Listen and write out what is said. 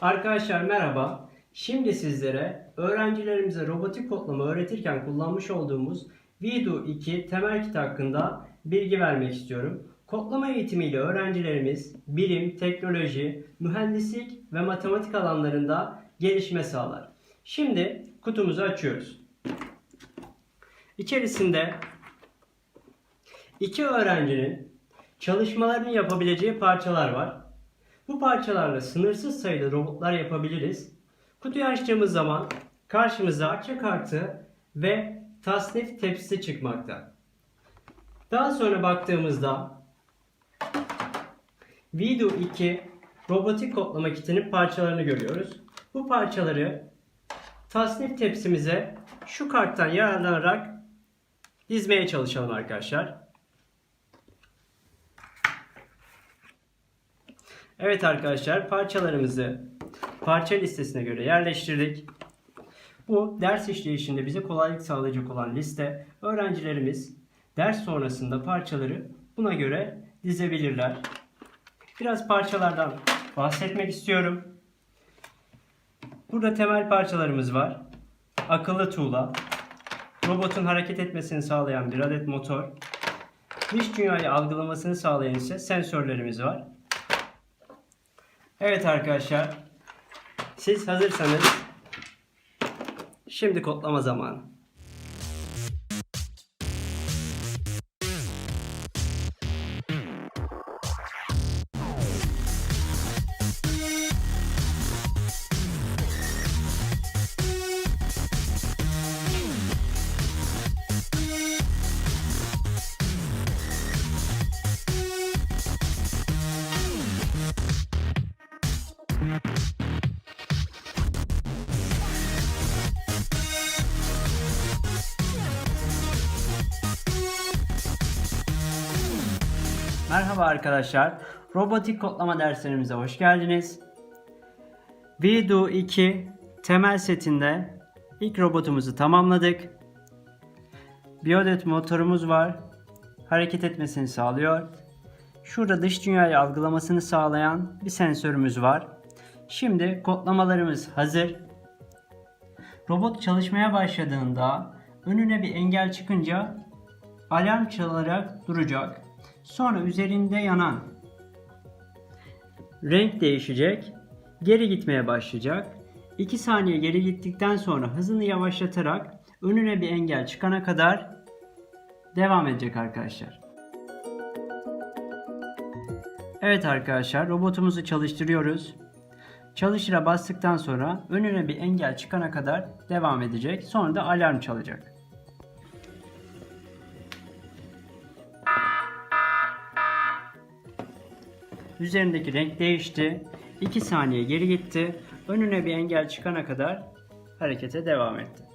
Arkadaşlar merhaba. Şimdi sizlere öğrencilerimize robotik kodlama öğretirken kullanmış olduğumuz Vido 2 temel kit hakkında bilgi vermek istiyorum. Kodlama eğitimiyle öğrencilerimiz bilim, teknoloji, mühendislik ve matematik alanlarında gelişme sağlar. Şimdi kutumuzu açıyoruz. İçerisinde iki öğrencinin çalışmalarını yapabileceği parçalar var. Bu parçalarla sınırsız sayıda robotlar yapabiliriz. Kutuyu açtığımız zaman karşımıza akçe kartı ve tasnif tepsisi çıkmakta. Daha sonra baktığımızda Vido 2 robotik kodlama kitinin parçalarını görüyoruz. Bu parçaları tasnif tepsimize şu karttan yararlanarak dizmeye çalışalım arkadaşlar. Evet arkadaşlar parçalarımızı parça listesine göre yerleştirdik. Bu ders işleyişinde bize kolaylık sağlayacak olan liste. Öğrencilerimiz ders sonrasında parçaları buna göre dizebilirler. Biraz parçalardan bahsetmek istiyorum. Burada temel parçalarımız var. Akıllı tuğla, robotun hareket etmesini sağlayan bir adet motor, dış dünyayı algılamasını sağlayan ise sensörlerimiz var. Evet arkadaşlar. Siz hazırsanız şimdi kodlama zamanı. Merhaba arkadaşlar. Robotik kodlama derslerimize hoş geldiniz. Vido 2 temel setinde ilk robotumuzu tamamladık. Bir adet motorumuz var. Hareket etmesini sağlıyor. Şurada dış dünyayı algılamasını sağlayan bir sensörümüz var. Şimdi kodlamalarımız hazır. Robot çalışmaya başladığında önüne bir engel çıkınca alarm çalarak duracak. Sonra üzerinde yanan renk değişecek. Geri gitmeye başlayacak. 2 saniye geri gittikten sonra hızını yavaşlatarak önüne bir engel çıkana kadar devam edecek arkadaşlar. Evet arkadaşlar robotumuzu çalıştırıyoruz. Çalışıra bastıktan sonra önüne bir engel çıkana kadar devam edecek. Sonra da alarm çalacak. Üzerindeki renk değişti. 2 saniye geri gitti. Önüne bir engel çıkana kadar harekete devam etti.